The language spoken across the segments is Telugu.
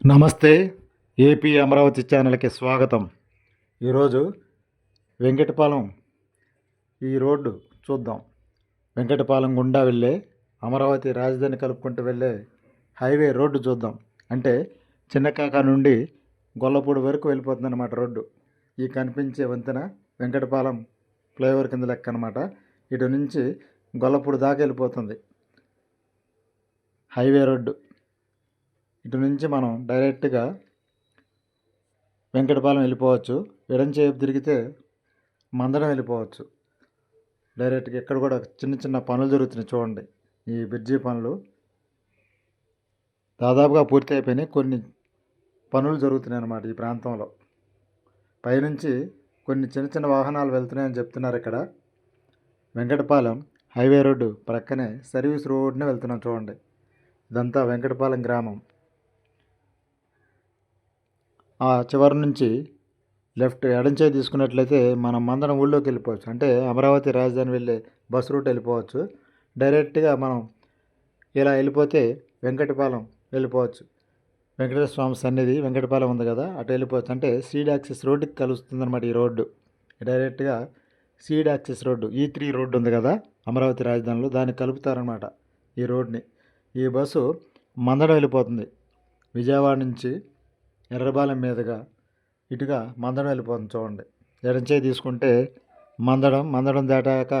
నమస్తే ఏపీ అమరావతి ఛానల్కి స్వాగతం. ఈరోజు వెంకటపాలెం ఈ రోడ్డు చూద్దాం. వెంకటపాలెం గుండా వెళ్ళే అమరావతి రాజధాని కలుపుకుంటూ వెళ్ళే హైవే రోడ్డు చూద్దాం. అంటే చిన్నకాక నుండి గొల్లపూడి వరకు వెళ్ళిపోతుందన్నమాట రోడ్డు. ఈ కనిపించే వంతెన వెంకటపాలెం ఫ్లైఓవర్ కింద లెక్క అనమాట ఇటు నుంచి గొల్లపూడి దాకా వెళ్ళిపోతుంది హైవే రోడ్డు. ఇటు నుంచి మనం డైరెక్ట్గా వెంకటపాలెం వెళ్ళిపోవచ్చు. ఎడంచేపు తిరిగితే మందడం వెళ్ళిపోవచ్చు. డైరెక్ట్గా ఇక్కడ కూడా చిన్న చిన్న పనులు జరుగుతున్నాయి చూడండి. ఈ బ్రిడ్జి పనులు దాదాపుగా పూర్తి అయిపోయినాయి కొన్ని పనులు జరుగుతున్నాయి అన్నమాట ఈ ప్రాంతంలో. పైనుంచి కొన్ని చిన్న చిన్న వాహనాలు వెళ్తున్నాయని చెప్తున్నారు ఇక్కడ. వెంకటపాలెం హైవే రోడ్డు ప్రక్కనే సర్వీస్ రోడ్నే వెళ్తున్నాం చూడండి. ఇదంతా వెంకటపాలెం గ్రామం. ఆ చివరి నుంచి లెఫ్ట్ ఎడంచే తీసుకున్నట్లయితే మనం మందరం ఊళ్ళోకి వెళ్ళిపోవచ్చు. అంటే అమరావతి రాజధాని వెళ్ళే బస్ రూట్ వెళ్ళిపోవచ్చు. డైరెక్ట్గా మనం ఇలా వెళ్ళిపోతే వెంకటపాలెం వెళ్ళిపోవచ్చు. వెంకటేశ్వర స్వామి సన్నిధి వెంకటపాలెం ఉంది కదా అటు వెళ్ళిపోవచ్చు. అంటే సీడ్ యాక్సెస్ రోడ్డుకి కలుస్తుందన్నమాట ఈ రోడ్డు. డైరెక్ట్గా సీడ్ యాక్సెస్ రోడ్డు ఈ త్రీ రోడ్డు ఉంది కదా అమరావతి రాజధానిలో దాన్ని కలుపుతారనమాట ఈ రోడ్ని. ఈ బస్సు మందడం వెళ్ళిపోతుంది. విజయవాడ నుంచి ఎర్రబాలెం మీదుగా ఇటుగా మందడం వెళ్ళిపోతుంది చూడండి. ఎడంచే తీసుకుంటే మందడం మందడం దాటాక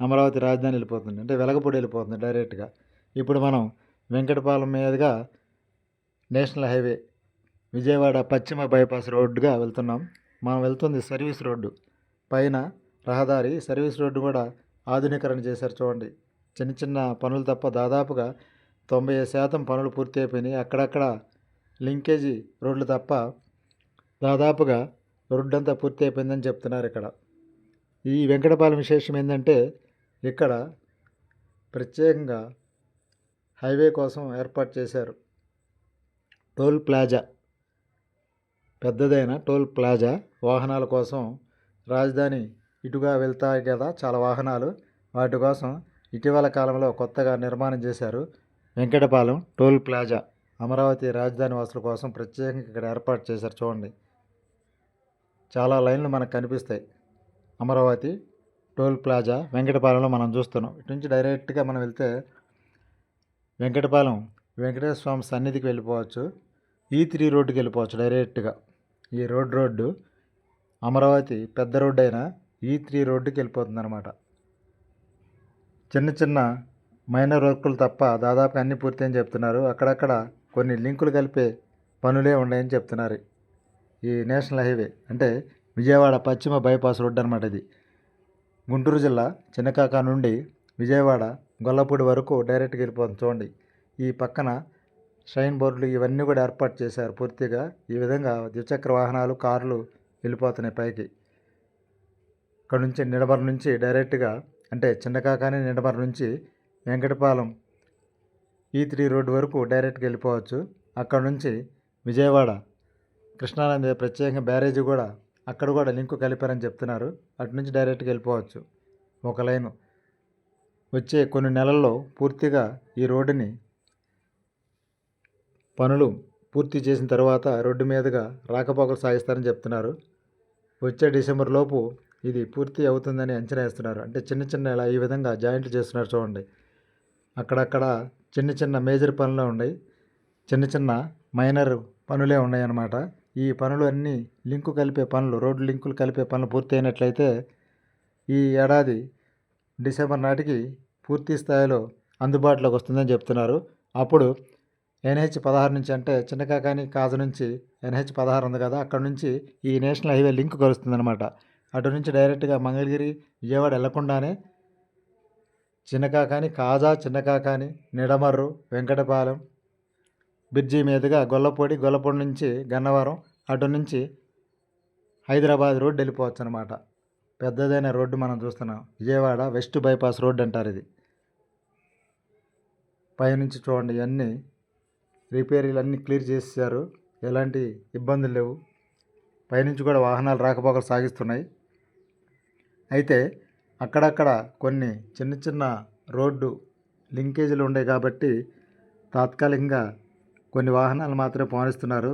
అమరావతి రాజధాని వెళ్ళిపోతుంది. అంటే వెలగపూడి వెళ్ళిపోతుంది డైరెక్ట్గా. ఇప్పుడు మనం వెంకటపాలెం మీదుగా నేషనల్ హైవే విజయవాడ పశ్చిమ బైపాస్ రోడ్డుగా వెళ్తున్నాం. మనం వెళ్తుంది సర్వీస్ రోడ్డు. పైన రహదారి సర్వీస్ రోడ్డు కూడా ఆధునీకరణ చేశారు చూడండి. చిన్న చిన్న పనులు తప్ప దాదాపుగా తొంభై శాతం పనులు పూర్తి అయిపోయినాయి అక్కడక్కడ లింకేజీ రోడ్లు తప్ప దాదాపుగా రోడ్డు అంతా పూర్తి అయిపోయిందని చెప్తున్నారు ఇక్కడ. ఈ వెంకటపాలెం విశేషం ఏంటంటే ఇక్కడ ప్రత్యేకంగా హైవే కోసం ఏర్పాటు చేశారు. Toll plaza. పెద్దదైన టోల్ ప్లాజా వాహనాల కోసం రాజధాని ఇటుగా వెళ్తాయి కదా చాలా వాహనాలు. వాటి కోసం ఇటీవల కాలంలో కొత్తగా నిర్మాణం చేశారు వెంకటపాలెం టోల్ ప్లాజా. అమరావతి రాజధాని వాసుల కోసం ప్రత్యేకంగా ఇక్కడ ఏర్పాటు చేశారు. చూడండి. చాలా లైన్లు మనకు కనిపిస్తాయి. అమరావతి టోల్ ప్లాజా వెంకటపాలెంలో మనం చూస్తున్నాం. ఇటు నుంచి డైరెక్ట్గా మనం వెళ్తే వెంకటపాలెం వెంకటేశ్వర స్వామి సన్నిధికి వెళ్ళిపోవచ్చు. ఈ త్రీ రోడ్డుకి వెళ్ళిపోవచ్చు డైరెక్ట్గా. ఈ రోడ్ రోడ్డు అమరావతి పెద్ద రోడ్డు అయినా ఈ త్రీ రోడ్డుకి వెళ్ళిపోతుంది అనమాట చిన్న చిన్న మైనర్ వర్కులు తప్ప దాదాపు అన్ని అని చెప్తున్నారు. అక్కడక్కడ కొన్ని లింకులు కలిపే పనులే ఉన్నాయని చెప్తున్నారు. ఈ నేషనల్ హైవే అంటే విజయవాడ పశ్చిమ బైపాస్ రోడ్డు అనమాట ఇది. గుంటూరు జిల్లా చిన్నకాక నుండి విజయవాడ గొల్లపూడి వరకు డైరెక్ట్గా వెళ్ళిపోతుంది చూడండి. ఈ పక్కన షైన్ బోర్డులు ఇవన్నీ కూడా ఏర్పాటు చేశారు. పూర్తిగా ఈ విధంగా ద్విచక్ర వాహనాలు కార్లు వెళ్ళిపోతున్నాయి పైకి. ఇక్కడ నుంచి నిడమర నుంచి డైరెక్ట్గా అంటే చిన్నకాకాని నిడమర నుంచి వెంకటపాలెం ఈ త్రీ రోడ్డు వరకు డైరెక్ట్గా వెళ్ళిపోవచ్చు. అక్కడ నుంచి విజయవాడ కృష్ణానంద ప్రత్యేకంగా బ్యారేజ్ కూడా అక్కడ కూడా లింకు కలిపారని చెప్తున్నారు. అటు నుంచి డైరెక్ట్గా వెళ్ళిపోవచ్చు. ఒక లైను. వచ్చే కొన్ని నెలల్లో పూర్తిగా ఈ రోడ్డుని పనులు పూర్తి చేసిన తర్వాత రోడ్డు మీదుగా రాకపోకలు సాగిస్తారని చెప్తున్నారు. వచ్చే డిసెంబర్ లోపు ఇది పూర్తి అవుతుందని అంచనా వేస్తున్నారు. అంటే చిన్న చిన్న ఇలా ఈ విధంగా జాయింట్లు చేస్తున్నారు చూడండి. అక్కడక్కడ చిన్న చిన్న మేజర్ పనులు ఉన్నాయి. చిన్న చిన్న మైనర్ పనులే ఉన్నాయి అన్నమాట ఈ పనులు అన్నీ లింకు కలిపే పనులు రోడ్డు లింకులు కలిపే పనులు పూర్తి అయినట్లయితే ఈ ఏడాది డిసెంబర్ నాటికి పూర్తి స్థాయిలో అందుబాటులోకి వస్తుందని చెప్తున్నారు. అప్పుడు ఎన్హెచ్ పదహారు నుంచి అంటే చిన్నకాకాని కాజు నుంచి ఎన్హెచ్ పదహారు ఉంది కదా అక్కడ నుంచి ఈ నేషనల్ హైవే లింక్ కలుస్తుంది అనమాట అటు నుంచి డైరెక్ట్గా మంగళగిరి విజయవాడ వెళ్ళకుండానే చిన్నకాకాని కాజా చిన్నకాకాని నిడమర్రు వెంకటపాలెం బ్రిడ్జి మీదుగా గొల్లపొడి గొల్లపొడి నుంచి గన్నవరం అటు నుంచి హైదరాబాద్ రోడ్డు వెళ్ళిపోవచ్చు అనమాట పెద్దదైన రోడ్డు మనం చూస్తున్నాం. విజయవాడ వెస్ట్ బైపాస్ రోడ్డు అంటారు ఇది. పైనుంచి చూడండి ఇవన్నీ రిపేరీలు అన్నీ క్లియర్ చేశారు ఎలాంటి ఇబ్బందులు లేవు. పైనుంచి కూడా వాహనాలు రాకపోకలు సాగిస్తున్నాయి. అయితే అక్కడక్కడ కొన్ని చిన్న చిన్న రోడ్డు లింకేజీలు ఉన్నాయి కాబట్టి తాత్కాలికంగా కొన్ని వాహనాలు మాత్రమే పోనిస్తున్నారు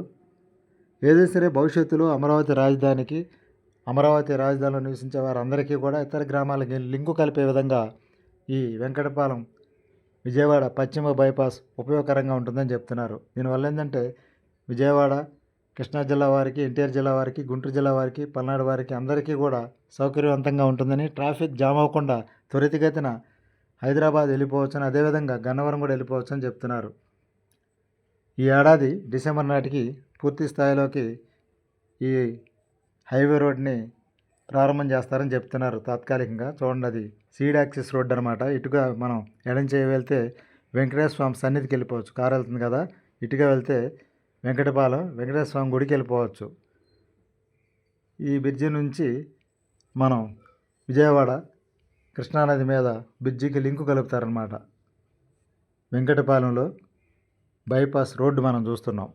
ఏదైనా సరే భవిష్యత్తులో అమరావతి రాజధానికి అమరావతి రాజధానిలో నివసించే వారందరికీ కూడా ఇతర గ్రామాలకి లింకు కలిపే విధంగా ఈ వెంకటపాలెం విజయవాడ పశ్చిమ బైపాస్ ఉపయోగకరంగా ఉంటుందని చెప్తున్నారు. దీనివల్ల ఏంటంటే విజయవాడ కృష్ణా జిల్లా వారికి ఎన్టీఆర్ జిల్లా వారికి గుంటూరు జిల్లా వారికి పల్నాడు వారికి అందరికీ కూడా సౌకర్యవంతంగా ఉంటుందని ట్రాఫిక్ జామ్ అవ్వకుండా త్వరితగతిన హైదరాబాద్ వెళ్ళిపోవచ్చని అదేవిధంగా గన్నవరం కూడా వెళ్ళిపోవచ్చని చెప్తున్నారు. ఈ ఏడాది డిసెంబర్ నాటికి పూర్తి స్థాయిలోకి ఈ హైవే రోడ్ని ప్రారంభం చేస్తారని చెప్తున్నారు. తాత్కాలికంగా చూడండి అది సీడ్ యాక్సిస్ రోడ్ అనమాట ఇటుగా మనం ఎడం చేయి వెళ్తే వెంకటేశ్వర స్వామి సన్నిధికి వెళ్ళిపోవచ్చు. కారు వెళ్తుంది కదా ఇటుగా వెళ్తే వెంకటపాలెం వెంకటేశ్వర స్వామి గుడికి వెళ్ళిపోవచ్చు. ఈ బ్రిడ్జి నుంచి మనం విజయవాడ కృష్ణానది మీద బ్రిడ్జికి లింకు కలుపుతారనమాట వెంకటపాలెంలో బైపాస్ రోడ్డు మనం చూస్తున్నాం.